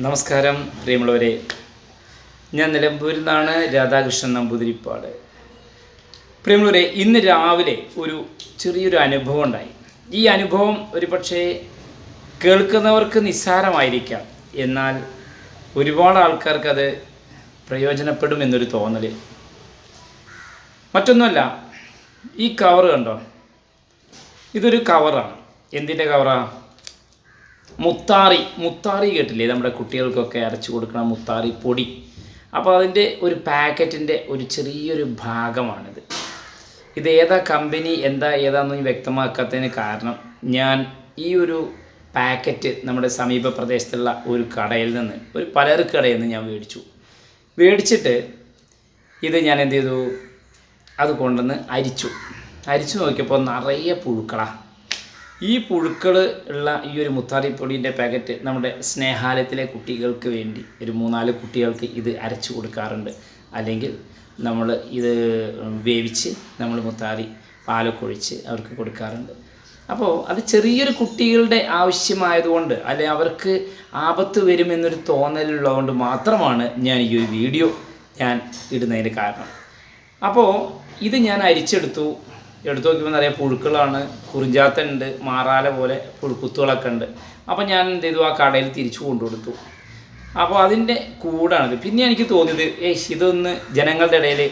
നമസ്കാരം പ്രിയമുള്ളവരെ. ഞാൻ നിലമ്പൂരിൽ നിന്നാണ് രാധാകൃഷ്ണൻ നമ്പൂതിരിപ്പാട്. പ്രിയമുള്ളവരെ ഇന്ന് രാവിലെ ഒരു ചെറിയൊരു അനുഭവം ഉണ്ടായി. ഈ അനുഭവം ഒരു പക്ഷേ കേൾക്കുന്നവർക്ക് നിസ്സാരമായിരിക്കാം. എന്നാൽ ഒരുപാട് ആൾക്കാർക്ക് അത് പ്രയോജനപ്പെടും എന്നൊരു തോന്നൽ മറ്റൊന്നുമല്ല ഈ കവർ കണ്ടോ? ഇതൊരു കവറാണ്. എന്തിന്റെ കവറാണ് മുത്താറി മുത്താറി കേട്ടില്ലേ? നമ്മുടെ കുട്ടികൾക്കൊക്കെ അരച്ചു കൊടുക്കുന്ന മുത്താറി പൊടി. അപ്പോൾ അതിന്റെ ഒരു പാക്കറ്റിന്റെ ഒരു ചെറിയൊരു ഭാഗമാണിത്. ഇത് ഏതാ കമ്പനി എന്താ ഏതാണെന്ന് വ്യക്തമാക്കാത്തതിന് കാരണം ഞാൻ ഈ ഒരു പാക്കറ്റ് നമ്മുടെ സമീപ പ്രദേശത്തുള്ള ഒരു കടയിൽ നിന്ന് ഒരു പലചരക്ക് കടയിൽ നിന്ന് ഞാൻ മേടിച്ചു. മേടിച്ചിട്ട് ഇത് ഞാൻ എന്ത് ചെയ്തു? അത് കൊണ്ടുവന്ന് അരിച്ചു. അരിച്ചു നോക്കിയപ്പോൾ നിറയെ പുഴുക്കളാണ് ഈ പുഴുക്കൾ ഉള്ള ഈ ഒരു മുത്താറിപ്പൊടിന്റെ പാക്കറ്റ് നമ്മുടെ സ്നേഹാലയത്തിലെ കുട്ടികൾക്ക് വേണ്ടി ഒരു മൂന്നാൽ കുട്ടികൾക്ക് ഇത് അരച്ചു കൊടുക്കാറുണ്ട്. അല്ലെങ്കിൽ നമ്മൾ ഇത് വേവിച്ച് നമ്മൾ മുത്താറി പാലൊക്കെ ഒഴിച്ച് അവർക്ക് കൊടുക്കാറുണ്ട്. അപ്പോൾ അത് ചെറിയൊരു കുട്ടികളുടെ ആവശ്യമായതുകൊണ്ട് അല്ലെ അവർക്ക് ആപത്ത് വരുമെന്നൊരു തോന്നലുള്ളതുകൊണ്ട് മാത്രമാണ് ഞാൻ ഈ ഒരു വീഡിയോ ഞാൻ ഇടുന്നതിന് കാരണം. അപ്പോൾ ഇത് ഞാൻ അരിച്ചെടുത്തു. എടുത്തു നോക്കിയപ്പോൾ നിറയെ പുഴുക്കളാണ്. കുറിഞ്ചാത്തുണ്ട് മാറാല പോലെ പുഴുക്കുത്തുകളൊക്കെ ഉണ്ട്. അപ്പോൾ ഞാൻ എന്ത് ചെയ്തു? ആ കടയിൽ തിരിച്ചു കൊണ്ടുകൊടുത്തു. അപ്പോൾ അതിന്റെ കൂടാണിത്. പിന്നെ എനിക്ക് തോന്നിയത് ഏയ് ഇതൊന്ന് ജനങ്ങളുടെ ഇടയിൽ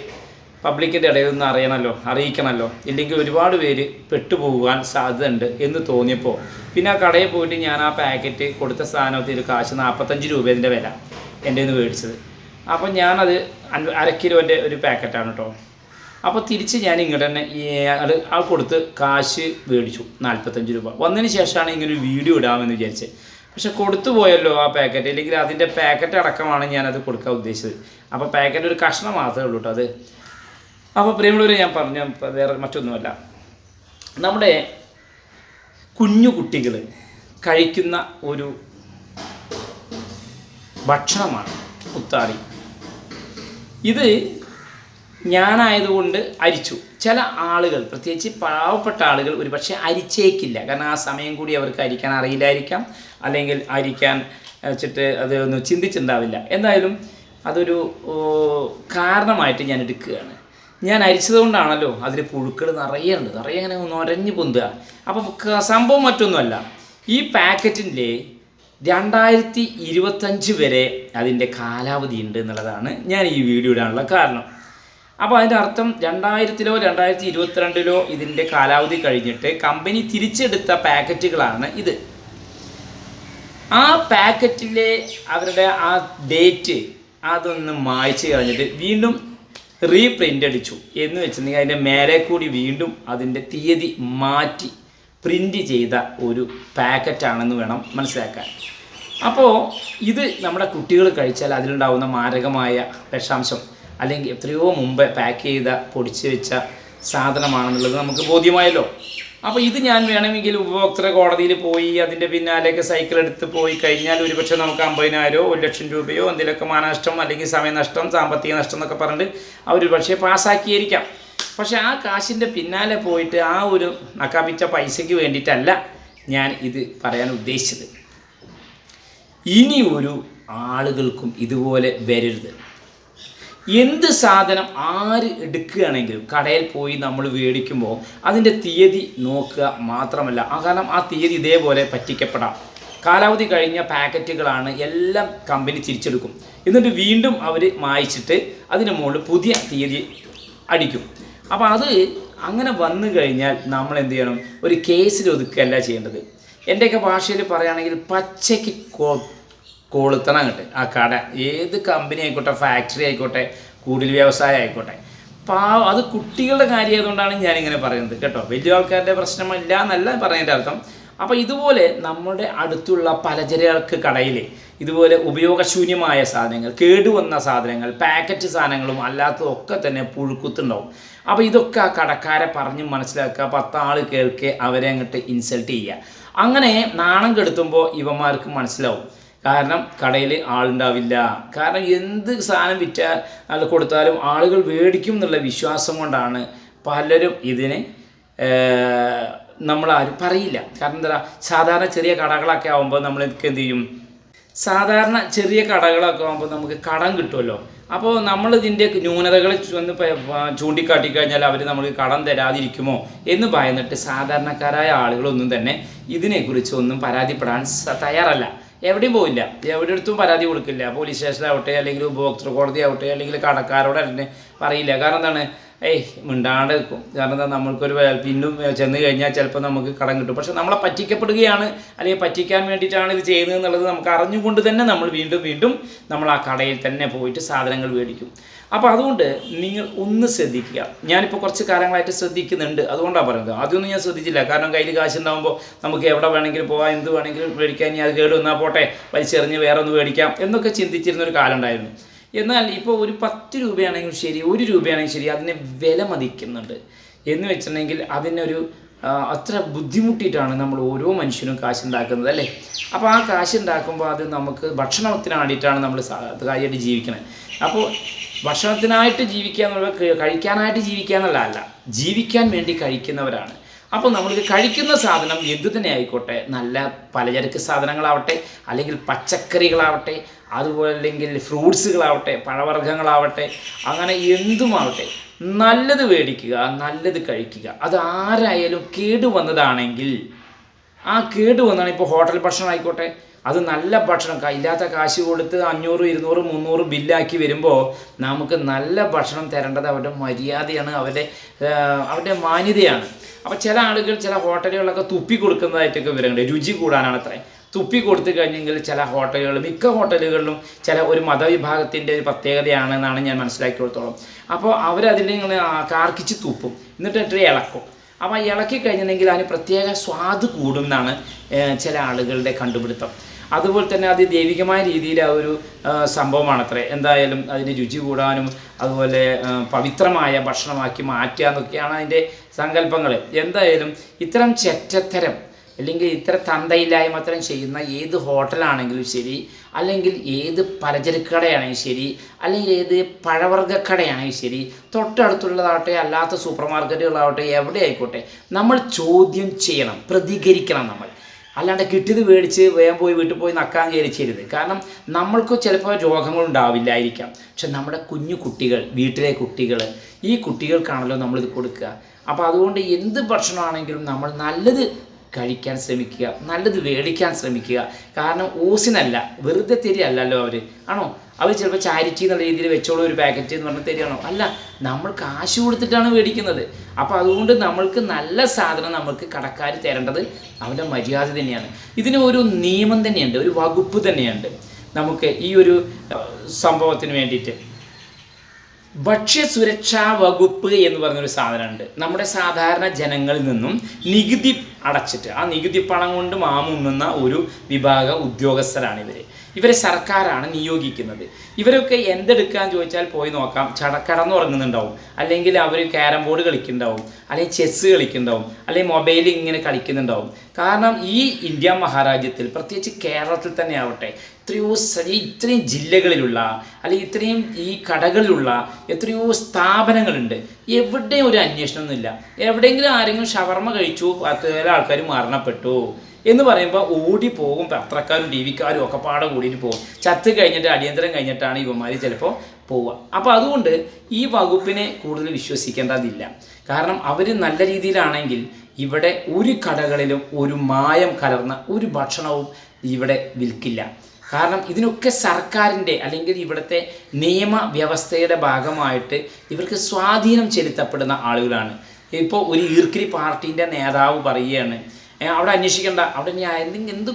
പബ്ലിക്കിന്റെ ഇടയിൽ ഒന്ന് അറിയണമല്ലോ അറിയിക്കണമല്ലോ ഇല്ലെങ്കിൽ ഒരുപാട് പേര് പെട്ടുപോകാൻ സാധ്യതയുണ്ട് എന്ന് തോന്നിയപ്പോൾ പിന്നെ ആ കടയിൽ പോയിട്ട് ഞാൻ ആ പാക്കറ്റ് കൊടുത്ത സാധനത്തിന് കാശ് നാൽപ്പത്തഞ്ച് രൂപ ഇതിന്റെ വില എന്റെ നിന്ന് മേടിച്ചത്. അപ്പോൾ ഞാനത് അര കിലോന്റെ ഒരു പാക്കറ്റാണ് കേട്ടോ. അപ്പോൾ തിരിച്ച് ഞാൻ ഇങ്ങോട്ട് തന്നെ ആൾ കൊടുത്ത് കാശ് മേടിച്ചു നാൽപ്പത്തഞ്ച് രൂപ. വന്നതിന് ശേഷമാണ് ഇങ്ങനെ ഒരു വീഡിയോ ഇടാമെന്ന് വിചാരിച്ചത് പക്ഷെ കൊടുത്തു പോയല്ലോ ആ പാക്കറ്റ് അല്ലെങ്കിൽ അതിന്റെ പാക്കറ്റ് അടക്കമാണ് ഞാനത് കൊടുക്കാൻ ഉദ്ദേശിച്ചത്. അപ്പോൾ പാക്കറ്റ് ഒരു കഷ്ണം മാത്രമേ ഉള്ളൂ കേട്ടോ അത്. അപ്പോൾ പ്രിയമുള്ളവരെ ഞാൻ പറഞ്ഞ വേറെ മറ്റൊന്നുമല്ല. നമ്മുടെ കുഞ്ഞു കുട്ടികൾ കഴിക്കുന്ന ഒരു ഭക്ഷണമാണ് മുത്താറി. ഇത് ഞാനായതുകൊണ്ട് അരിച്ചു. ചില ആളുകൾ പ്രത്യേകിച്ച് പാവപ്പെട്ട ആളുകൾ ഒരു പക്ഷേ അരിച്ചേക്കില്ല. കാരണം ആ സമയം കൂടി അവർക്ക് അരിക്കാൻ അറിയില്ലായിരിക്കാം. അല്ലെങ്കിൽ അരിക്കാൻ വെച്ചിട്ട് അത് ഒന്ന് ചിന്തിച്ചിട്ടുണ്ടാവില്ല എന്തായാലും അതൊരു കാരണമായിട്ട് ഞാൻ എടുക്കുകയാണ്. ഞാൻ അരിച്ചതുകൊണ്ടാണല്ലോ അതിൽ പുഴുക്കൾ നിറയെ ഉണ്ട്. നിറയെ അങ്ങനെ നൊരഞ്ഞു പൊന്തുക. അപ്പം സംഭവം മറ്റൊന്നുമല്ല. ഈ പാക്കറ്റിന്റെ രണ്ടായിരത്തി ഇരുപത്തഞ്ച് വരെ അതിന്റെ കാലാവധി ഉണ്ട് എന്നുള്ളതാണ് ഞാൻ ഈ വീഡിയോ ഇടാനുള്ള കാരണം. അപ്പോൾ അതിന്റെ അർത്ഥം രണ്ടായിരത്തിലോ രണ്ടായിരത്തി ഇരുപത്തിരണ്ടിലോ ഇതിന്റെ കാലാവധി കഴിഞ്ഞിട്ട് കമ്പനി തിരിച്ചെടുത്ത പാക്കറ്റുകളാണ് ഇത്. ആ പാക്കറ്റിലെ അവരുടെ ആ ഡേറ്റ് അതൊന്ന് മായ്ച്ച് കളഞ്ഞിട്ട് വീണ്ടും റീപ്രിന്റ് അടിച്ചു. എന്ന് വെച്ചിട്ടുണ്ടെങ്കിൽ അതിന്റെ മേലെ കൂടി വീണ്ടും അതിന്റെ തീയതി മാറ്റി പ്രിന്റ് ചെയ്ത ഒരു പാക്കറ്റാണെന്ന് വേണം മനസ്സിലാക്കാൻ. അപ്പോൾ ഇത് നമ്മുടെ കുട്ടികൾ കഴിച്ചാൽ അതിലുണ്ടാവുന്ന മാരകമായ വിഷാംശം. അല്ലെങ്കിൽ എത്രയോ മുമ്പ് പാക്ക് ചെയ്ത പൊടിച്ച് വെച്ച സാധനമാണെന്നുള്ളത് നമുക്ക് ബോധ്യമായല്ലോ. അപ്പോൾ ഇത് ഞാൻ വേണമെങ്കിൽ ഉപഭോക്തൃ കോടതിയിൽ പോയി അതിന്റെ പിന്നാലേക്ക് സൈക്കിൾ എടുത്ത് പോയി കഴിഞ്ഞാൽ ഒരുപക്ഷെ നമുക്ക് അമ്പതിനായിരമോ ഒരു ലക്ഷം രൂപയോ എന്തെങ്കിലുമൊക്കെ മാനനഷ്ടം അല്ലെങ്കിൽ സമയനഷ്ടം സാമ്പത്തിക നഷ്ടം എന്നൊക്കെ പറഞ്ഞിട്ട് അവർ പക്ഷേ പാസ്സാക്കിയിരിക്കാം പക്ഷേ ആ കാശിന്റെ പിന്നാലെ പോയിട്ട് ആ ഒരു നക്കാപ്പിച്ച പൈസയ്ക്ക് വേണ്ടിയിട്ടല്ല ഞാൻ ഇത് പറയാൻ ഉദ്ദേശിച്ചത്. ഇനി ഒരു ആളുകൾക്കും ഇതുപോലെ വരരുത്. എന്ത് സാധനം ആര് എടുക്കുകയാണെങ്കിലും കടയിൽ പോയി നമ്മൾ മേടിക്കുമ്പോൾ അതിന്റെ തീയതി നോക്കുക മാത്രമല്ല. ആ കാരണം ആ തീയതി ഇതേപോലെ പറ്റിക്കപ്പെടാം. കാലാവധി കഴിഞ്ഞ പാക്കറ്റുകളാണ് എല്ലാം കമ്പനി തിരിച്ചെടുക്കും. എന്നിട്ട് വീണ്ടും അവർ മായിച്ചിട്ട് അതിന് മുകളിൽ പുതിയ തീയതി അടിക്കും. അപ്പോൾ അത് അങ്ങനെ വന്നു കഴിഞ്ഞാൽ നമ്മൾ എന്ത് ചെയ്യണം? ഒരു കേസിൽ ഒതുക്കുകയല്ല ചെയ്യേണ്ടത്. എന്റെയൊക്കെ ഭാഷയിൽ പറയുകയാണെങ്കിൽ പച്ചയ്ക്ക് കൊളുത്തണം അങ്ങോട്ട്. ആ കട. ഏത് കമ്പനി ആയിക്കോട്ടെ ഫാക്ടറി ആയിക്കോട്ടെ കൂടുതൽ വ്യവസായം ആയിക്കോട്ടെ. അപ്പോൾ അത് കുട്ടികളുടെ കാര്യമായതുകൊണ്ടാണ് ഞാനിങ്ങനെ പറയുന്നത് കേട്ടോ. വലിയ ആൾക്കാരുടെ പ്രശ്നമില്ല എന്നല്ല പറഞ്ഞതിന്റെ അർത്ഥം. അപ്പോൾ ഇതുപോലെ നമ്മുടെ അടുത്തുള്ള പലചരക്ക് കടയിൽ ഇതുപോലെ ഉപയോഗശൂന്യമായ സാധനങ്ങൾ കേടുവന്ന സാധനങ്ങൾ പാക്കറ്റ് സാധനങ്ങളും അല്ലാത്തതൊക്കെ തന്നെ പുഴുക്കുത്തുണ്ടാവും. അപ്പോൾ ഇതൊക്കെ ആ കടക്കാരെ പറഞ്ഞ് മനസ്സിലാക്കുക. പത്താൾ കേൾക്കെ അവരെ അങ്ങോട്ട് ഇൻസൾട്ട് ചെയ്യുക. അങ്ങനെ നാണം കെടുത്തുമ്പോൾ ഇവന്മാർക്ക് മനസ്സിലാവും. കാരണം കടയിൽ ആളുണ്ടാവില്ല. കാരണം എന്ത് സാധനം വിറ്റാൽ അല്ല കൊടുത്താലും ആളുകൾ മേടിക്കും എന്നുള്ള വിശ്വാസം കൊണ്ടാണ് പലരും ഇതിനെ നമ്മളാരും പറയില്ല. കാരണം എന്താ സാധാരണ ചെറിയ കടകളൊക്കെ ആകുമ്പോൾ നമ്മൾ എന്ത് ചെയ്യും? സാധാരണ ചെറിയ കടകളൊക്കെ ആകുമ്പോൾ നമുക്ക് കടം കിട്ടുമല്ലോ. അപ്പോൾ നമ്മൾ ഇതിന്റെ ന്യൂനതകൾ ഒന്ന് ചൂണ്ടിക്കാട്ടി കഴിഞ്ഞാൽ അവർ നമുക്ക് കടം തരാതിരിക്കുമോ എന്ന് ഭയന്നിട്ട് സാധാരണക്കാരായ ആളുകളൊന്നും തന്നെ ഇതിനെക്കുറിച്ച് ഒന്നും പരാതിപ്പെടാൻ തയ്യാറല്ല. എവിടെയും പോയില്ല എവിടെ അടുത്തും പരാതി കൊടുക്കില്ല. പോലീസ് സ്റ്റേഷനിലാവട്ടെ അല്ലെങ്കിൽ ഉപഭോക്തൃ കോടതി ആവട്ടെ അല്ലെങ്കിൽ കടക്കാരോട് തന്നെ പറയില്ല. കാരണം എന്താണ്? ഏയ് മിണ്ടാണ്ട് നിൽക്കും. കാരണം എന്താ നമ്മൾക്കൊരു പിന്നും ചെന്ന് കഴിഞ്ഞാൽ ചിലപ്പോൾ നമുക്ക് കടം കിട്ടും. പക്ഷെ നമ്മളെ പറ്റിക്കപ്പെടുകയാണ് അല്ലെങ്കിൽ പറ്റിക്കാൻ വേണ്ടിയിട്ടാണ് ഇത് ചെയ്യുന്നത് എന്നുള്ളത് നമുക്ക് അറിഞ്ഞുകൊണ്ട് തന്നെ നമ്മൾ വീണ്ടും വീണ്ടും നമ്മൾ ആ കടയിൽ തന്നെ പോയിട്ട് സാധനങ്ങൾ മേടിക്കും. അപ്പോൾ അതുകൊണ്ട് നിങ്ങൾ ഒന്ന് ശ്രദ്ധിക്കുക. ഞാനിപ്പോൾ കുറച്ച് കാലങ്ങളായിട്ട് ശ്രദ്ധിക്കുന്നുണ്ട്. അതുകൊണ്ടാണ് പറയുന്നത്. ആദ്യമൊന്നും ഞാൻ ശ്രദ്ധിച്ചില്ല. കാരണം കയ്യിൽ കാശുണ്ടാകുമ്പോൾ നമുക്ക് എവിടെ വേണമെങ്കിലും പോകാം എന്ത് വേണമെങ്കിലും മേടിക്കാൻ ഇനി അത് കേട് വന്നാൽ പോട്ടെ വലിച്ചെറിഞ്ഞ് വേറെ ഒന്ന് മേടിക്കാം എന്നൊക്കെ ചിന്തിച്ചിരുന്നൊരു കാലം ഉണ്ടായിരുന്നു. എന്നാൽ ഇപ്പോൾ ഒരു പത്ത് രൂപയാണെങ്കിലും ശരി ഒരു രൂപയാണെങ്കിലും ശരി അതിനെ വില മതിക്കുന്നുണ്ട്. എന്ന് വെച്ചിട്ടുണ്ടെങ്കിൽ അതിനൊരു അത്ര ബുദ്ധിമുട്ടിയിട്ടാണ് നമ്മൾ ഓരോ മനുഷ്യനും കാശുണ്ടാക്കുന്നത് അല്ലേ? അപ്പോൾ ആ കാശുണ്ടാക്കുമ്പോൾ അത് നമുക്ക് ഭക്ഷണത്തിന് വേണ്ടിയിട്ടാണ് നമ്മൾ കാര്യമായിട്ട് ജീവിക്കുന്നത് അപ്പോൾ ഭക്ഷണത്തിനായിട്ട് ജീവിക്കുക എന്നുള്ളത് കഴിക്കാനായിട്ട് ജീവിക്കുക എന്നുള്ള അല്ല ജീവിക്കാൻ വേണ്ടി കഴിക്കുന്നവരാണ്. അപ്പോൾ നമ്മളിത് കഴിക്കുന്ന സാധനം എന്തു തന്നെ ആയിക്കോട്ടെ നല്ല പലചരക്ക് സാധനങ്ങളാവട്ടെ അല്ലെങ്കിൽ പച്ചക്കറികളാവട്ടെ അതുപോലെ അല്ലെങ്കിൽ ഫ്രൂട്ട്സുകളാവട്ടെ പഴവർഗങ്ങളാവട്ടെ അങ്ങനെ എന്തുമാവട്ടെ നല്ലത് മേടിക്കുക നല്ലത് കഴിക്കുക. അത് ആരായാലും കേടുവന്നതാണെങ്കിൽ ആ കേട് വന്നാണ് ഇപ്പോൾ ഹോട്ടൽ ഭക്ഷണം ആയിക്കോട്ടെ അത് നല്ല ഭക്ഷണം ഇല്ലാത്ത കാശ് കൊടുത്ത് അഞ്ഞൂറ് ഇരുന്നൂറ് മുന്നൂറ് ബില്ലാക്കി വരുമ്പോൾ നമുക്ക് നല്ല ഭക്ഷണം തരേണ്ടത് അവരുടെ മര്യാദയാണ് അവരുടെ അവരുടെ മാന്യതയാണ്. അപ്പോൾ ചില ആളുകൾ ചില ഹോട്ടലുകളിലൊക്കെ തുപ്പി കൊടുക്കുന്നതായിട്ടൊക്കെ വരുന്നുണ്ട് രുചി കൂടാനാണ് അത്രേ തുപ്പി കൊടുത്തു കഴിഞ്ഞെങ്കിൽ ചില ഹോട്ടലുകളിലും മിക്ക ഹോട്ടലുകളിലും ചില ഒരു മതവിഭാഗത്തിന്റെ ഒരു പ്രത്യേകതയാണെന്നാണ് ഞാൻ മനസ്സിലാക്കിയെടുത്തോളം. അപ്പോൾ അവരതിൽ ആ, കാർക്കിച്ച് തുപ്പും. എന്നിട്ട് ഇട്ട് ഇളക്കും. അപ്പോൾ ഇളക്കി കഴിഞ്ഞിട്ടുണ്ടെങ്കിൽ അതിന് പ്രത്യേക സ്വാദ് കൂടും എന്നാണ് ചില ആളുകളുടെ കണ്ടുപിടുത്തം. അതുപോലെ തന്നെ അത് ദൈവികമായ രീതിയിൽ ആ ഒരു സംഭവമാണ് സംഭവമാണത്രേ. എന്തായാലും അതിന് രുചി കൂടാനും അതുപോലെ പവിത്രമായ ഭക്ഷണമാക്കി മാറ്റുക എന്നൊക്കെയാണ് അതിന്റെ സങ്കല്പങ്ങൾ എന്തായാലും ഇത്തരം ചെറ്റത്തരം അല്ലെങ്കിൽ ഇത്ര തന്തയില്ലായ്മ അത്തരം ചെയ്യുന്ന ഏത് ഹോട്ടലാണെങ്കിലും ശരി അല്ലെങ്കിൽ ഏത് പലചരക്ക് കടയാണെങ്കിലും ശരി അല്ലെങ്കിൽ ഏത് പഴവർഗക്കടയാണെങ്കിൽ ശരി തൊട്ടടുത്തുള്ളതാവട്ടെ അല്ലാത്ത സൂപ്പർ മാർക്കറ്റുകളാവട്ടെ എവിടെ ആയിക്കോട്ടെ നമ്മൾ ചോദ്യം ചെയ്യണം പ്രതികരിക്കണം നമ്മൾ. അല്ലാണ്ട് കിട്ടിയത് മേടിച്ച് വേഗം പോയി വീട്ടിൽ പോയി നക്കാൻ കയറിച്ചരുത്. കാരണം നമ്മൾക്ക് ചിലപ്പോൾ രോഗങ്ങളുണ്ടാവില്ലായിരിക്കാം. പക്ഷെ നമ്മുടെ കുഞ്ഞു കുട്ടികൾ വീട്ടിലെ കുട്ടികൾ ഈ കുട്ടികൾക്കാണല്ലോ നമ്മളിത് കൊടുക്കുക. അപ്പോൾ അതുകൊണ്ട് എന്ത് ഭക്ഷണമാണെങ്കിലും നമ്മൾ നല്ലത് കഴിക്കാൻ ശ്രമിക്കുക നല്ലത് മേടിക്കാൻ ശ്രമിക്കുക. കാരണം ഓസിനല്ല വെറുതെ തരികയല്ലല്ലോ അവർ ആണോ? അവർ ചിലപ്പോൾ ചാരിറ്റി എന്നുള്ള രീതിയിൽ വെച്ചോളൂ ഒരു പാക്കറ്റ് എന്ന് പറഞ്ഞ് തരികയാണോ? അല്ല നമ്മൾ കാശ് കൊടുത്തിട്ടാണ് മേടിക്കുന്നത് അപ്പോൾ അതുകൊണ്ട് നമ്മൾക്ക് നല്ല സാധനം നമുക്ക് കടക്കാർ തരേണ്ടത് അവന്റെ മര്യാദ തന്നെയാണ്. ഇതിന് ഒരു നിയമം തന്നെയുണ്ട് ഒരു വകുപ്പ് തന്നെയുണ്ട്. നമുക്ക് ഈ ഒരു സംഭവത്തിന് വേണ്ടിയിട്ട്. ഭക്ഷ്യസുരക്ഷാ വകുപ്പ് എന്ന് പറഞ്ഞൊരു സാധനമുണ്ട്. നമ്മുടെ സാധാരണ ജനങ്ങളിൽ നിന്നും നികുതി അടച്ചിട്ട് ആ നികുതി പണം കൊണ്ട് മാമുണ്ണുന്ന ഒരു വിഭാഗ ഉദ്യോഗസ്ഥരാണ് ഇവർ ഇവരെ സർക്കാരാണ് നിയോഗിക്കുന്നത്. ഇവരൊക്കെ എന്തെടുക്കാൻ ചോദിച്ചാൽ പോയി നോക്കാം. ചട കടന്നുറങ്ങുന്നുണ്ടാവും അല്ലെങ്കിൽ അവർ ക്യാരം ബോർഡ് കളിക്കുന്നുണ്ടാവും. അല്ലെങ്കിൽ ചെസ്സ് കളിക്കുന്നുണ്ടാവും. അല്ലെങ്കിൽ മൊബൈൽ ഇങ്ങനെ കളിക്കുന്നുണ്ടാവും. കാരണം ഈ ഇന്ത്യ മഹാരാജ്യത്തിൽ പ്രത്യേകിച്ച് കേരളത്തിൽ തന്നെ ആവട്ടെ എത്രയോ ഇത്രയും ജില്ലകളിലുള്ള അല്ലെങ്കിൽ ഇത്രയും ഈ കടകളിലുള്ള എത്രയോ സ്ഥാപനങ്ങളുണ്ട്. എവിടെയും ഒരു അന്വേഷണമൊന്നുമില്ല. എവിടെയെങ്കിലും ആരെങ്കിലും ഷവർമ്മ കഴിച്ചു പത്ത് ആൾക്കാർ മരണപ്പെട്ടു എന്ന് പറയുമ്പോൾ ഓടി പോകും പത്രക്കാരും ടി വിക്കാരും ഒക്കെ പാടെ കൂടിയിട്ട് പോകും. ചത്ത് കഴിഞ്ഞിട്ട് അടിയന്തരം കഴിഞ്ഞിട്ടാണ് ഇവന്മാർ ചിലപ്പോൾ പോവുക. അപ്പോൾ അതുകൊണ്ട് ഈ വകുപ്പിനെ കൂടുതൽ വിശ്വസിക്കേണ്ടതില്ല. കാരണം അവർ നല്ല രീതിയിലാണെങ്കിൽ ഇവിടെ ഒരു കടകളിലും ഒരു മായം കലർന്ന ഒരു ഭക്ഷണവും ഇവിടെ വിൽക്കില്ല. കാരണം ഇതിനൊക്കെ സർക്കാരിന്റെ അല്ലെങ്കിൽ ഇവിടുത്തെ നിയമവ്യവസ്ഥയുടെ ഭാഗമായിട്ട് ഇവർക്ക് സ്വാധീനം ചെലുത്തപ്പെടുന്ന ആളുകളാണ്. ഇപ്പോൾ ഒരു ഈർക്കിരി പാർട്ടീന്റെ നേതാവ് പറയുകയാണ് "ഏ, അവിടെ അന്വേഷിക്കണ്ട അവിടെ ഇനി എന്തെങ്കിലും എന്ത്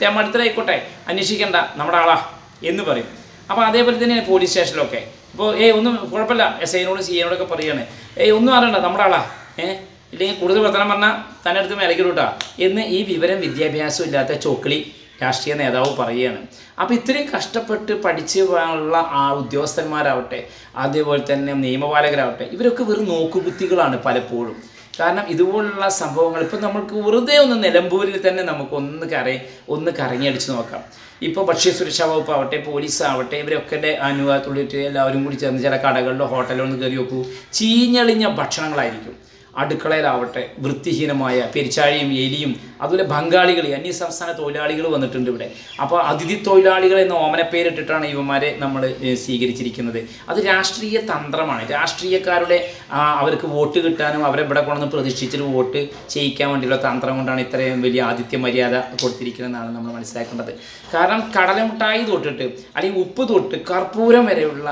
തേമാടത്തിലായിക്കോട്ടെ അന്വേഷിക്കണ്ട നമ്മുടെ ആളാ എന്ന് പറയും. അപ്പോൾ അതേപോലെ തന്നെ പോലീസ് സ്റ്റേഷനിലൊക്കെ. ഇപ്പോൾ ഏയ് ഒന്നും കുഴപ്പമില്ല എസ് ഐനോട് സി ഐനോടൊക്കെ പറയുകയാണ് ഏയ് ഒന്നും അറിയണ്ട നമ്മുടെ ആളാ ഏഹ് ഇല്ലെങ്കിൽ കൂടുതൽ വർത്തനം പറഞ്ഞാൽ തന്നെ അടുത്ത് മേലക്കിടൂട്ടാ എന്ന് ഈ വിവരം വിദ്യാഭ്യാസം ഇല്ലാത്ത ചോക്കിളി രാഷ്ട്രീയ നേതാവ് പറയുകയാണ്. അപ്പോൾ ഇത്രയും കഷ്ടപ്പെട്ട് പഠിച്ച് ഉള്ള ആ ഉദ്യോഗസ്ഥന്മാരാവട്ടെ അതേപോലെ തന്നെ നിയമപാലകരാവട്ടെ ഇവരൊക്കെ വെറും നോക്കുകുത്തികളാണ് പലപ്പോഴും. കാരണം ഇതുപോലുള്ള സംഭവങ്ങൾ ഇപ്പം നമുക്ക് വെറുതെ ഒന്ന് നിലമ്പൂരിൽ തന്നെ നമുക്ക് ഒന്ന് കറി ഒന്ന് കറങ്ങിയടിച്ച് നോക്കാം. ഇപ്പോൾ ഭക്ഷ്യ സുരക്ഷാ വകുപ്പ് ആവട്ടെ പോലീസ് ആവട്ടെ ഇവരൊക്കെ അനുവാദത്തുള്ളിട്ട് എല്ലാവരും കൂടി ചേർന്ന് ചില കടകളിലോ ഹോട്ടലിലോ ഒന്ന് കയറി നോക്കൂ. ചീഞ്ഞളിഞ്ഞ ഭക്ഷണങ്ങളായിരിക്കും. അടുക്കളയിലാവട്ടെ വൃത്തിഹീനമായ പെരിച്ചാഴിയും എലിയും അതുപോലെ ബംഗാളികൾ അന്യ സംസ്ഥാന തൊഴിലാളികൾ വന്നിട്ടുണ്ട് ഇവിടെ. അപ്പോൾ അതിഥി തൊഴിലാളികൾ എന്ന ഓമന പേരിട്ടിട്ടാണ് ഇവന്മാരെ നമ്മൾ സ്വീകരിച്ചിരിക്കുന്നത്. അത് രാഷ്ട്രീയ തന്ത്രമാണ്. രാഷ്ട്രീയക്കാരുടെ അവർക്ക് വോട്ട് കിട്ടാനും അവരെ ഇവിടെ കൊണ്ടുവന്ന് പ്രതിഷ്ഠിച്ചിട്ട് വോട്ട് ചെയ്യിക്കാൻ വേണ്ടിയുള്ള തന്ത്രം കൊണ്ടാണ് ഇത്രയും വലിയ ആതിഥ്യ മര്യാദ കൊടുത്തിരിക്കുന്നതെന്നാണ് നമ്മൾ മനസ്സിലാക്കേണ്ടത്. കാരണം കടലമുട്ടായി തൊട്ടിട്ട് അല്ലെങ്കിൽ ഉപ്പ് തൊട്ട് കർപ്പൂരം വരെയുള്ള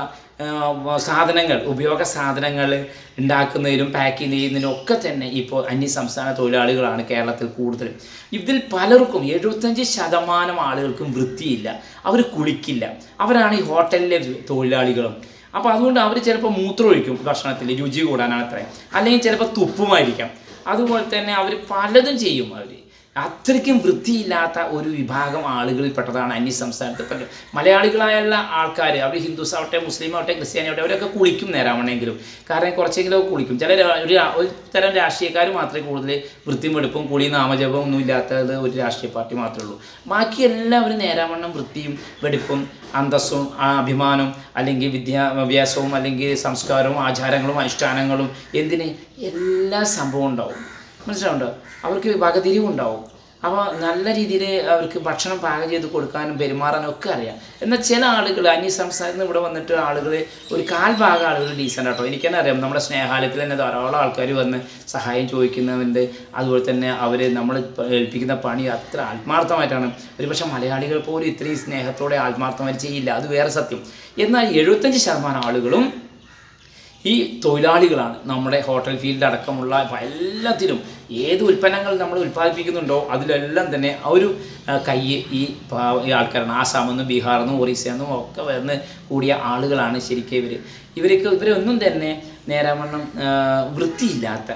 സാധനങ്ങൾ ഉപയോഗ സാധനങ്ങൾ ഉണ്ടാക്കുന്നതിനും പാക്ക് ചെയ്യുന്നതിനും ഒക്കെ തന്നെ ഇപ്പോൾ അന്യ സംസ്ഥാന തൊഴിലാളികളാണ് കേരളത്തിൽ കൂടുതലും ഇതിൽ പലർക്കും എഴുപത്തഞ്ച് ശതമാനം ആളുകൾക്കും വൃത്തിയില്ല. അവർ കുളിക്കില്ല. അവരാണ് ഈ ഹോട്ടലിലെ തൊഴിലാളികളും. അപ്പോൾ അതുകൊണ്ട് അവർ ചിലപ്പോൾ മൂത്രമൊഴിക്കും ഭക്ഷണത്തിൽ രുചി കൂടാനാണ് അത്രയും. അല്ലെങ്കിൽ ചിലപ്പോൾ തുപ്പുമായിരിക്കാം. അതുപോലെ തന്നെ അവർ പലതും ചെയ്യും അവർ. അത്രയ്ക്കും വൃത്തിയില്ലാത്ത ഒരു വിഭാഗം ആളുകളിൽ പെട്ടതാണ് അന്യ സംസ്ഥാനത്ത് മലയാളികളായുള്ള ആൾക്കാർ അവർ ഹിന്ദുസ് ആവട്ടെ മുസ്ലിം ആവട്ടെ ക്രിസ്ത്യാനി ആവട്ടെ അവരൊക്കെ കുളിക്കും നേരാവണമെങ്കിലും കാരണം കുറച്ചെങ്കിലും കുളിക്കും. ചില ഒരു തരം രാഷ്ട്രീയക്കാർ മാത്രമേ കൂടുതൽ വൃത്തിമെടുപ്പും കുളി നാമജപം ഒന്നും ഇല്ലാത്തത് ഒരു രാഷ്ട്രീയ പാർട്ടി മാത്രമേ ഉള്ളൂ. ബാക്കി എല്ലാവരും നേരാവണ്ണം വൃത്തിയും വെടിപ്പും അന്തസ്സും അഭിമാനം അല്ലെങ്കിൽ വിദ്യാഭ്യാസവും അല്ലെങ്കിൽ സംസ്കാരവും ആചാരങ്ങളും അനുഷ്ഠാനങ്ങളും എന്തിന്? എല്ലാ സംഭവവും ഉണ്ടാവും. മനസ്സിലാവുണ്ടോ അവർക്ക് വകതിരിവുണ്ടാവും. അപ്പോൾ നല്ല രീതിയിൽ അവർക്ക് ഭക്ഷണം പാകം ചെയ്ത് കൊടുക്കാനും പെരുമാറാനും ഒക്കെ അറിയാം. എന്നാൽ ചില ആളുകൾ അന്യ സംസ്ഥാനത്ത് ഇവിടെ വന്നിട്ട് ആളുകൾ ഒരു കാൽ ഭാഗം ആളുകൾ ഡീസന്റ് ആട്ടോ. എനിക്ക് തന്നെ അറിയാം. നമ്മുടെ സ്നേഹാലയത്തിൽ തന്നെ ധാരാളം ആൾക്കാർ വന്ന് സഹായം ചോദിക്കുന്നവരുണ്ട് അതുപോലെ തന്നെ അവർ നമ്മൾ ഏൽപ്പിക്കുന്ന പണി അത്ര ആത്മാർത്ഥമായിട്ടാണ്. ഒരുപക്ഷെ മലയാളികൾ പോലും ഇത്രയും സ്നേഹത്തോടെ ആത്മാർത്ഥമായി ചെയ്യില്ല. അത് വേറെ സത്യം. എന്നാൽ എഴുപത്തഞ്ച് ശതമാനം ആളുകളും ഈ തൊഴിലാളികളാണ് നമ്മുടെ ഹോട്ടൽ ഫീൽഡ് അടക്കമുള്ള എല്ലാത്തിലും ഏത് ഉൽപ്പന്നങ്ങൾ നമ്മൾ ഉൽപ്പാദിപ്പിക്കുന്നുണ്ടോ അതിലെല്ലാം തന്നെ ആ ഒരു കൈ ഈ ആൾക്കാരാണ് ആസാമിൽ നിന്നും ബീഹാറിൽ നിന്നും ഒറീസയിൽ നിന്നും ഒക്കെ വന്ന് കൂടിയ ആളുകളാണ് ശരിക്കും ഇവർ ഇവർക്ക് ഇവരൊന്നും തന്നെ നേരാവണ്ണം വൃത്തിയില്ലാത്ത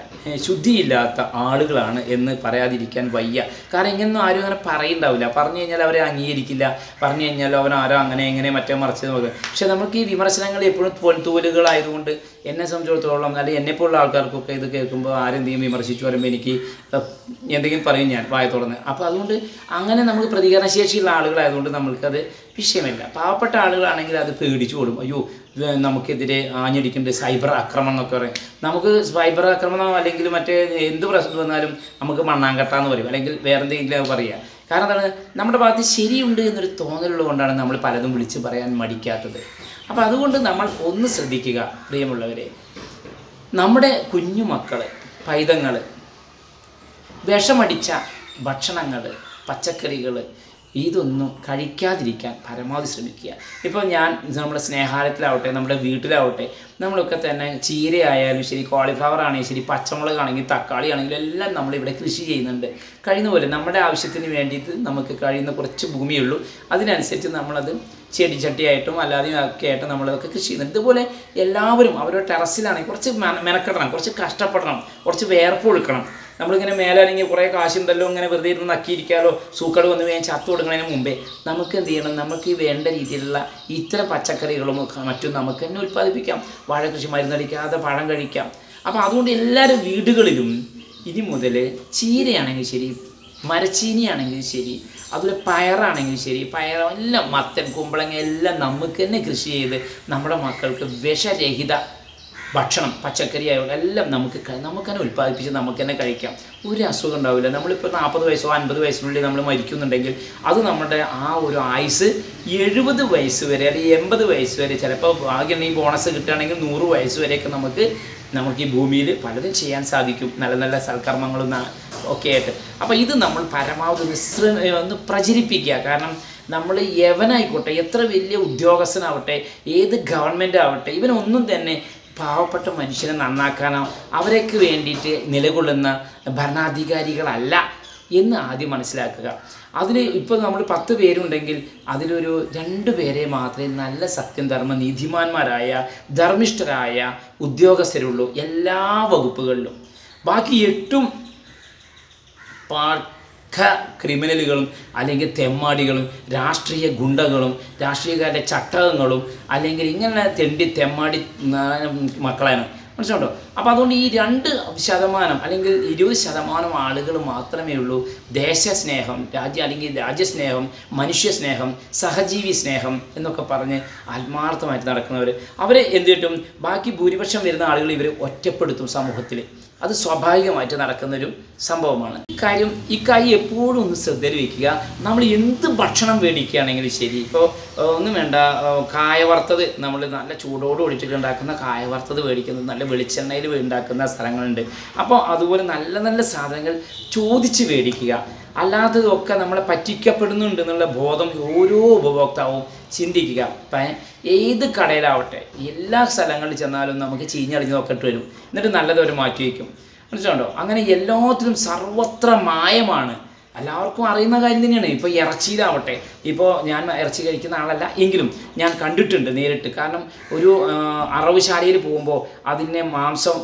ശുദ്ധിയില്ലാത്ത ആളുകളാണ് എന്ന് പറയാതിരിക്കാൻ വയ്യ. കാരണം ഇങ്ങനൊന്നും ആരും അങ്ങനെ പറയുണ്ടാവില്ല. പറഞ്ഞു കഴിഞ്ഞാൽ അവരെ അംഗീകരിക്കില്ല. പറഞ്ഞു കഴിഞ്ഞാൽ അവൻ ആരോ അങ്ങനെ എങ്ങനെ മറ്റേ മറിച്ച് നോക്കുക പക്ഷെ നമുക്ക് ഈ വിമർശനങ്ങൾ എപ്പോഴും പൊൻതൂലുകളായതുകൊണ്ട് എന്നെ സംബന്ധിച്ചിടത്തോളം അല്ലെങ്കിൽ എന്നെപ്പോലുള്ള ആൾക്കാർക്കൊക്കെ ഇത് കേൾക്കുമ്പോൾ ആരെന്തെങ്കിലും വിമർശിച്ചു വരുമ്പോൾ എനിക്ക് എന്തെങ്കിലും പറയും ഞാൻ വായ തുറന്ന്. അപ്പോൾ അതുകൊണ്ട് അങ്ങനെ നമുക്ക് പ്രതികരണശേഷിയുള്ള ആളുകളായതുകൊണ്ട് നമ്മൾക്കത് വിഷയമില്ല. പാവപ്പെട്ട ആളുകളാണെങ്കിൽ അത് പേടിച്ചു കൊടുക്കും അയ്യോ നമുക്കെതിരെ ആഞ്ഞടിക്കുന്നുണ്ട് സൈബർ ആക്രമണം എന്നൊക്കെ പറയും. നമുക്ക് സൈബർ ആക്രമണം അല്ലെങ്കിൽ മറ്റേ എന്ത് പ്രശ്നം വന്നാലും നമുക്ക് മണ്ണാങ്കട്ട എന്ന് പറയും. അല്ലെങ്കിൽ വേറെ എന്തെങ്കിലും പറയുക കാരണം എന്താണ്? നമ്മുടെ ഭാഗത്ത് ശരിയുണ്ട് എന്നൊരു തോന്നലുള്ളത് കൊണ്ടാണ് നമ്മൾ പലതും വിളിച്ച് പറയാൻ മടിക്കാത്തത്. അപ്പോൾ അതുകൊണ്ട് നമ്മൾ ഒന്ന് ശ്രദ്ധിക്കുക പ്രിയമുള്ളവരെ. നമ്മുടെ കുഞ്ഞു മക്കൾ പൈതങ്ങൾ വിഷമടിച്ച ഭക്ഷണങ്ങൾ പച്ചക്കറികൾ ഇതൊന്നും കഴിക്കാതിരിക്കാൻ പരമാവധി ശ്രമിക്കുക. ഇപ്പോൾ ഞാൻ നമ്മുടെ സ്നേഹാലയത്തിലാവട്ടെ നമ്മുടെ വീട്ടിലാവട്ടെ നമ്മളൊക്കെ തന്നെ ചീരയായാലും ശരി കോളിഫ്ലവർ ആണെങ്കിലും ശരി പച്ചമുളക് തക്കാളി ആണെങ്കിലും എല്ലാം നമ്മളിവിടെ കൃഷി ചെയ്യുന്നുണ്ട്. കഴിയുന്ന പോലെ നമ്മുടെ ആവശ്യത്തിന് വേണ്ടിയിട്ട് നമുക്ക് കഴിയുന്ന കുറച്ച് ഭൂമിയുള്ളൂ. അതിനനുസരിച്ച് നമ്മളത് ചെടിച്ചട്ടിയായിട്ടും അല്ലാതെയും ഒക്കെ ആയിട്ട് നമ്മളതൊക്കെ കൃഷി ചെയ്യുന്നുണ്ട്. ഇതുപോലെ എല്ലാവരും അവരുടെ ടെറസിലാണെങ്കിൽ കുറച്ച് മെനക്കെടണം കുറച്ച് കഷ്ടപ്പെടണം കുറച്ച് വേർപ്പ് കൊടുക്കണം. നമ്മളിങ്ങനെ മേലാണെങ്കിൽ കുറേ കാശുണ്ടല്ലോ ഇങ്ങനെ വെറുതെ ഇരുന്ന് നക്കിയിരിക്കാലോ സൂക്കട് വന്ന് വേഗം ചത്തു കൊടുക്കുന്നതിന് മുമ്പേ നമുക്ക് എന്ത് ചെയ്യണം? നമുക്ക് വേണ്ട രീതിയിലുള്ള ഇത്തരം പച്ചക്കറികളും മറ്റും നമുക്ക് തന്നെ ഉൽപ്പാദിപ്പിക്കാം. വാഴ കൃഷി മരുന്നടിക്കാതെ പഴം കഴിക്കാം. അപ്പോൾ അതുകൊണ്ട് എല്ലാവരും വീടുകളിലും ഇനി മുതൽ ചീരയാണെങ്കിൽ ശരി മരച്ചീനിയാണെങ്കിലും ശരി അതുപോലെ പയറാണെങ്കിലും ശരി പയർ എല്ലാം മത്തൻ കുമ്പളങ്ങ എല്ലാം നമുക്ക് തന്നെ കൃഷി ചെയ്ത് നമ്മുടെ മക്കൾക്ക് വിഷരഹിത ഭക്ഷണം പച്ചക്കറി ആയതുകൊണ്ട് എല്ലാം നമുക്ക് നമുക്ക് തന്നെ ഉൽപ്പാദിപ്പിച്ച് നമുക്ക് തന്നെ കഴിക്കാം. ഒരു അസുഖം ഉണ്ടാവില്ല. നമ്മളിപ്പോൾ നാൽപ്പത് വയസ്സോ അൻപത് വയസ്സിനുള്ളിൽ നമ്മൾ മരിക്കുന്നുണ്ടെങ്കിൽ അത് നമ്മുടെ ആ ഒരു ആയുസ് എഴുപത് വയസ്സ് വരെ അല്ലെങ്കിൽ എൺപത് വയസ്സ് വരെ ചിലപ്പോൾ ഭാഗ്യം ഈ ബോണസ് കിട്ടുകയാണെങ്കിൽ നൂറ് വയസ്സ് വരെയൊക്കെ നമുക്ക് നമുക്ക് ഈ ഭൂമിയിൽ പലതും ചെയ്യാൻ സാധിക്കും. നല്ല നല്ല സൽക്കർമ്മങ്ങളും ഒക്കെ ആയിട്ട് അപ്പോൾ ഇത് നമ്മൾ പരമാവധി ഒന്ന് ഒന്ന് പ്രചരിപ്പിക്കുക. കാരണം നമ്മൾ യവനായിക്കോട്ടെ എത്ര വലിയ ഉദ്യോഗസ്ഥനാവട്ടെ ഏത് ഗവൺമെന്റ് ആവട്ടെ ഇവനൊന്നും തന്നെ പാവപ്പെട്ട മനുഷ്യനെ നന്നാക്കാനോ അവർക്ക് വേണ്ടിയിട്ട് നിലകൊള്ളുന്ന ഭരണാധികാരികളല്ല എന്ന് ആദ്യം മനസ്സിലാക്കുക. അതിൽ ഇപ്പോൾ നമ്മൾ പത്ത് പേരുണ്ടെങ്കിൽ അതിലൊരു രണ്ട് പേരെ മാത്രമേ നല്ല സത്യം ധർമ്മ നീതിമാന്മാരായ ധർമ്മിഷ്ഠരായ ഉദ്യോഗസ്ഥരുള്ളൂ എല്ലാ വകുപ്പുകളിലും. ബാക്കി എട്ടും പക്ക ക്രിമിനലുകളും അല്ലെങ്കിൽ തെമ്മാടികളും രാഷ്ട്രീയ ഗുണ്ടകളും രാഷ്ട്രീയക്കാരുടെ ചട്ടകങ്ങളും അല്ലെങ്കിൽ ഇങ്ങനെ തെണ്ടി തെമ്മാടി മക്കളാണ്. മനസ്സിലുണ്ടോ അപ്പോൾ അതുകൊണ്ട് ഈ രണ്ട് ശതമാനം അല്ലെങ്കിൽ ഇരുപത് ശതമാനം ആളുകൾ മാത്രമേ ഉള്ളൂ ദേശസ്നേഹം രാജ്യ അല്ലെങ്കിൽ രാജ്യസ്നേഹം മനുഷ്യസ്നേഹം സഹജീവി സ്നേഹം എന്നൊക്കെ പറഞ്ഞ് ആത്മാർത്ഥമായിട്ട് നടക്കുന്നവർ അവരെ എന്ത് കിട്ടും? ബാക്കി ഭൂരിപക്ഷം വരുന്ന ആളുകൾ ഇവർ ഒറ്റപ്പെടുത്തും സമൂഹത്തിൽ അത് സ്വാഭാവികമായിട്ട് നടക്കുന്നൊരു സംഭവമാണ്. ഇക്കാര്യം ഇക്കാര്യം എപ്പോഴും ഒന്ന് ശ്രദ്ധയിൽ വയ്ക്കുക നമ്മൾ എന്ത് ഭക്ഷണം മേടിക്കുകയാണെങ്കിലും ശരി. ഇപ്പോൾ ഒന്നും വേണ്ട. കായ വറുത്തത് നമ്മൾ നല്ല ചൂടോട് കൂടിയിട്ട് ഉണ്ടാക്കുന്ന കായ വറുത്തത് മേടിക്കുന്നത് നല്ല വെളിച്ചെണ്ണയിൽ ഉണ്ടാക്കുന്ന സ്ഥലങ്ങളുണ്ട്. അപ്പോൾ അതുപോലെ നല്ല നല്ല സാധനങ്ങൾ ചോദിച്ച് മേടിക്കുക അല്ലാത്തതൊക്കെ നമ്മളെ പറ്റിക്കപ്പെടുന്നുണ്ട് എന്നുള്ള ബോധം ഓരോ ഉപഭോക്താവും ചിന്തിക്കുക. ഏത് കടയിലാവട്ടെ എല്ലാ സ്ഥലങ്ങളിൽ ചെന്നാലും നമുക്ക് ചീഞ്ഞളിഞ്ഞ് നോക്കിയിട്ട് വരും. എന്നിട്ട് നല്ലതൊരു മാറ്റി വയ്ക്കും. മനസ്സിലുണ്ടോ അങ്ങനെ എല്ലാത്തിലും സർവത്ര മായമാണ് എല്ലാവർക്കും അറിയുന്ന കാര്യം തന്നെയാണ്. ഇപ്പോൾ ഇറച്ചിയിലാവട്ടെ. ഇപ്പോൾ ഞാൻ ഇറച്ചി കഴിക്കുന്ന ആളല്ല. എങ്കിലും ഞാൻ കണ്ടിട്ടുണ്ട് നേരിട്ട്. കാരണം ഒരു അറവ് അറവുശാലയിൽ പോകുമ്പോൾ അതിന്റെ മാംസം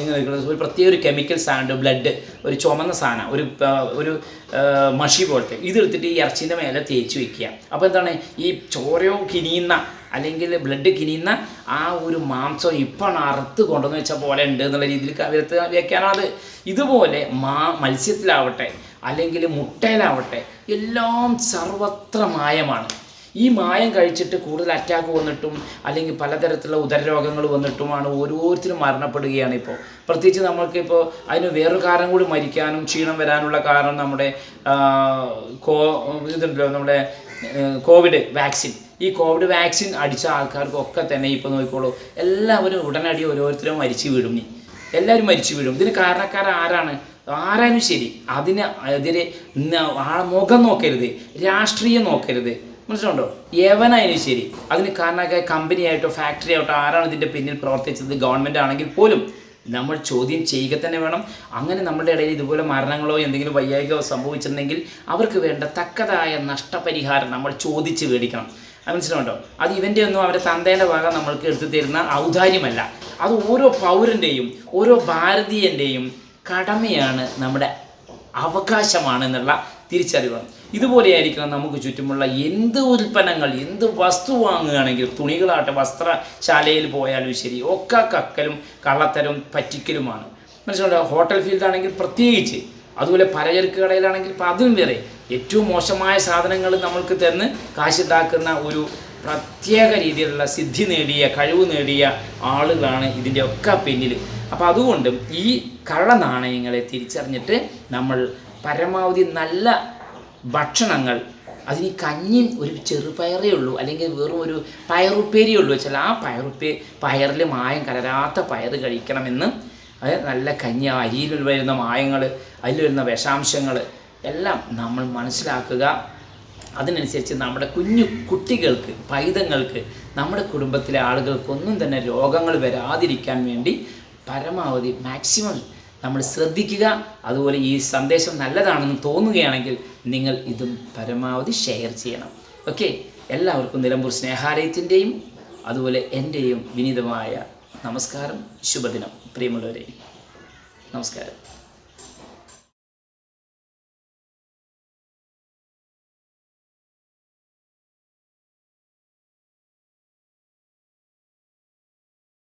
ഇങ്ങനെ ഒരു പ്രത്യേക ഒരു കെമിക്കൽ സാധനമുണ്ട്. ബ്ലഡ് ഒരു ചുമന്ന സാധനം. ഒരു ഒരു മഷി പോലത്തെ. ഇതെടുത്തിട്ട് ഈ ഇറച്ചീന്റെ മേലെ തേച്ച് വെക്കുക. അപ്പോൾ എന്താണ്? ഈ ചോരയോ കിനിയുന്ന അല്ലെങ്കിൽ ബ്ലഡ് കിനിയുന്ന ആ ഒരു മാംസം ഇപ്പോഴാണ് അറുത്ത് കൊണ്ടുവന്ന് വെച്ച പോലെ ഉണ്ട് എന്നുള്ള രീതിയിൽ വ്യക്തമാണ് അത് ഇതുപോലെ മാ മത്സ്യത്തിലാവട്ടെ. അല്ലെങ്കിൽ മുട്ടയിലാവട്ടെ എല്ലാം സർവത്ര മായമാണ്. ഈ മായം കഴിച്ചിട്ട് കൂടുതൽ അറ്റാക്ക് വന്നിട്ടും അല്ലെങ്കിൽ പലതരത്തിലുള്ള ഉദരരോഗങ്ങൾ വന്നിട്ടുമാണ് ഓരോരുത്തരും മരണപ്പെടുകയാണ് ഇപ്പോൾ പ്രത്യേകിച്ച് നമ്മൾക്ക് ഇപ്പോൾ അതിന് വേറൊരു കാരണം കൂടി മരിക്കാനും ക്ഷീണം വരാനുള്ള കാരണം നമ്മുടെ കോ ഇതുണ്ടല്ലോ നമ്മുടെ കോവിഡ് വാക്സിൻ. ഈ കോവിഡ് വാക്സിൻ അടിച്ച ആൾക്കാർക്കൊക്കെ തന്നെ ഇപ്പോൾ നോക്കിക്കോളൂ. എല്ലാവരും ഉടനടി ഓരോരുത്തരും മരിച്ചു വീഴും. നീ എല്ലാവരും മരിച്ചു വീഴും. ഇതിന് കാരണക്കാരൻ ആരാണ് ആരായാലും ശരി. അതിന് എതിരെ മുഖം നോക്കരുത്. രാഷ്ട്രീയം നോക്കരുത്. മനസ്സിലുണ്ടോ യവനായാലും ശരി. അതിന് കാരണമൊക്കെ കമ്പനി ആയിട്ടോ ഫാക്ടറി ആയിട്ടോ ആരാണ് ഇതിന്റെ പിന്നിൽ പ്രവർത്തിച്ചത്? ഗവൺമെന്റ് ആണെങ്കിൽ പോലും നമ്മൾ ചോദ്യം ചെയ്യുക തന്നെ വേണം. അങ്ങനെ നമ്മുടെ ഇടയിൽ ഇതുപോലെ മരണങ്ങളോ എന്തെങ്കിലും വൈകാരികമോ സംഭവിച്ചിട്ടുണ്ടെങ്കിൽ അവർക്ക് വേണ്ട തക്കതായ നഷ്ടപരിഹാരം നമ്മൾ ചോദിച്ച് മേടിക്കണം. മനസ്സിലുണ്ടോ അത് ഇവന്റെ ഒന്നും അവരുടെ തന്തേന്റെ ഭാഗം നമ്മൾക്ക് എടുത്തു തരുന്ന ഔദാര്യമല്ല. അത് ഓരോ പൗരന്റെയും ഓരോ ഭാരതീയന്റെയും കടമയാണ് നമ്മുടെ അവകാശമാണ് എന്നുള്ള തിരിച്ചറിവ്. ഇതുപോലെയായിരിക്കണം നമുക്ക് ചുറ്റുമുള്ള എന്ത് ഉൽപ്പന്നങ്ങൾ എന്ത് വസ്തു വാങ്ങുകയാണെങ്കിലും തുണികളാട്ടെ വസ്ത്രശാലയിൽ പോയാലും ശരി ഒക്കെ കക്കലും കള്ളത്തരും പറ്റിക്കലുമാണ്. മനസ്സിലുണ്ട് ഹോട്ടൽ ഫീൽഡാണെങ്കിൽ പ്രത്യേകിച്ച് അതുപോലെ പലചരക്ക് കടയിലാണെങ്കിൽ അതിലും വേറെ. ഏറ്റവും മോശമായ സാധനങ്ങൾ നമ്മൾക്ക് തന്ന് കാശുണ്ടാക്കുന്ന ഒരു പ്രത്യേക രീതിയിലുള്ള സിദ്ധി നേടിയ കഴിവ് നേടിയ ആളുകളാണ് ഇതിന്റെ ഒക്കെ പിന്നിൽ. അപ്പോൾ അതുകൊണ്ട് ഈ കള്ള നാണയങ്ങളെ തിരിച്ചറിഞ്ഞിട്ട് നമ്മൾ പരമാവധി നല്ല ഭക്ഷണങ്ങൾ അതിന് കഞ്ഞി ഒരു ചെറുപയറേ ഉള്ളൂ അല്ലെങ്കിൽ വെറും ഒരു പയറുപ്പേരിയേ ഉള്ളൂ വെച്ചാൽ ആ പയറുപ്പേ പയറിൽ മായം കലരാത്ത പയർ കഴിക്കണമെന്ന് അത് നല്ല കഞ്ഞി അരിയിൽ വരുന്ന മായങ്ങൾ അതിൽ വരുന്ന വിഷാംശങ്ങൾ എല്ലാം നമ്മൾ മനസ്സിലാക്കുക. അതിനനുസരിച്ച് നമ്മുടെ കുഞ്ഞു കുട്ടികൾക്ക് പൈതങ്ങൾക്ക് നമ്മുടെ കുടുംബത്തിലെ ആളുകൾക്കൊന്നും തന്നെ രോഗങ്ങൾ വരാതിരിക്കാൻ വേണ്ടി പരമാവധി മാക്സിമം നമ്മൾ ശ്രദ്ധിക്കുക. അതുപോലെ ഈ സന്ദേശം നല്ലതാണെന്ന് തോന്നുകയാണെങ്കിൽ നിങ്ങൾ ഇതും പരമാവധി ഷെയർ ചെയ്യണം. ഓക്കെ? എല്ലാവർക്കും നിലമ്പൂർ സ്നേഹാലയത്തിന്റെയും അതുപോലെ എന്റെയും വിനീതമായ നമസ്കാരം. ശുഭദിനം. പ്രിയമുള്ളവരെ നമസ്കാരം.